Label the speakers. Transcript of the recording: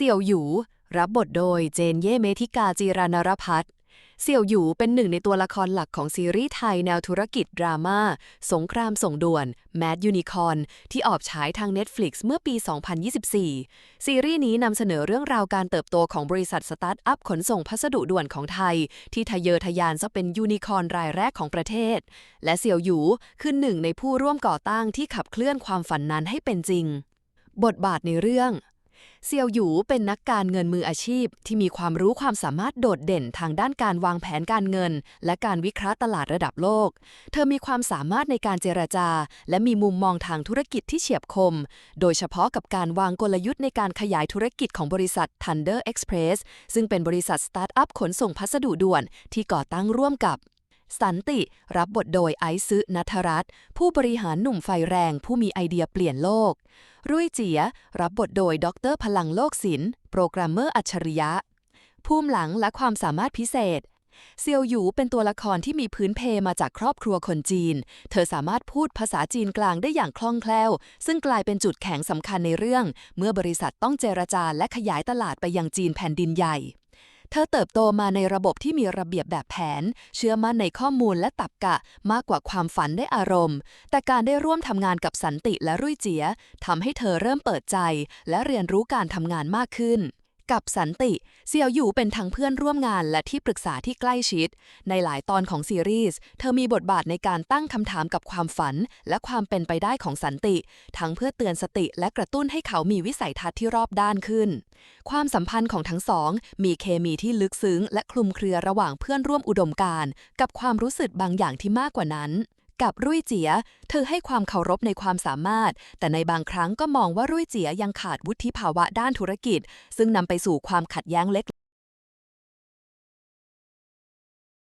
Speaker 1: เสี่ยวหยู รับบทโดยเจนเย่เมธิกาจีรานรพัฒน์เสี่ยวหยูเป็นหนึ่งในตัวละครหลักของซีรีส์ไทยแนวธุรกิจดราม่า สงครามส่งด่วน Mad Unicorn ที่ออกฉายทาง Netflix เมื่อปี 2024 ซีรีส์นี้นำเสนอเรื่องราวการเติบโตของบริษัทสตาร์ทอัพขนส่งพัสดุด่วนของไทย ที่ทะเยอทะยานจะเป็นยูนิคอนรายแรกของประเทศ และเสี่ยวหยูคือหนึ่งในผู้ร่วมก่อตั้งที่ขับเคลื่อนความฝันนั้นให้เป็นจริง บทบาทในเรื่อง เซียวหยูเป็นนักการเงินมืออาชีพ ที่มีความรู้ความสามารถโดดเด่นทางด้านการวางแผนการเงิน และการวิเคราะห์ตลาดระดับโลก เธอมีความสามารถในการเจรจา และมีมุมมองทางธุรกิจที่เฉียบคม โดยเฉพาะกับการวางกลยุทธ์ในการขยายธุรกิจของบริษัท Thunder Express ซึ่งเป็นบริษัทสตาร์ทอัพขนส่งพัสดุด่วนที่ก่อตั้งร่วมกับ สันติรับบทโดยไอซ์นัทรัตน์ผู้บริหารหนุ่มไฟแรงผู้มีไอเดียเปลี่ยนโลก รุ่ยเจีย รับบทโดยดรพลังโลกศิลป์โปรแกรมเมอร์อัจฉริยะ ภูมิหลังและความสามารถพิเศษ เซียวหยูเป็นตัวละครที่มีพื้นเพมาจากครอบครัวคนจีน เธอสามารถพูดภาษาจีนกลางได้อย่างคล่องแคล่ว ซึ่งกลายเป็นจุดแข็งสำคัญในเรื่อง เมื่อบริษัทต้องเจรจาและขยายตลาดไปยังจีนแผ่นดินใหญ่ เธอเติบโตมาในระบบที่มีระเบียบแบบแผน เชื่อมั่นในข้อมูลและตับกะมากกว่าความฝันได้อารมณ์ แต่การได้ร่วมทำงานกับสันติและรุ่ยเจียทำให้เธอเริ่มเปิดใจ และเรียนรู้การทำงานมากขึ้น กับสันติเซียวหยูเป็นทั้งเพื่อนร่วมงานและที่ปรึกษาที่ใกล้ชิด ในหลายตอนของซีรีส์ เธอมีบทบาทในการตั้งคำถามกับความฝัน และความเป็นไปได้ของสันติ ทั้งเพื่อเตือนสติและกระตุ้นให้เขามีวิสัยทัศน์ที่รอบด้านขึ้น ความสัมพันธ์ของทั้งสอง มีเคมีที่ลึกซึ้ง และคลุมเครือระหว่างเพื่อนร่วมอุดมการณ์กับความรู้สึกบางอย่างที่มากกว่านั้น กับรุ่ยเจีย เธอให้ความเคารพในความสามารถ แต่ในบางครั้งก็มองว่ารุ่ยเจียยังขาดวุฒิภาวะด้านธุรกิจ ซึ่งนำไปสู่ความขัดแย้งเล็ก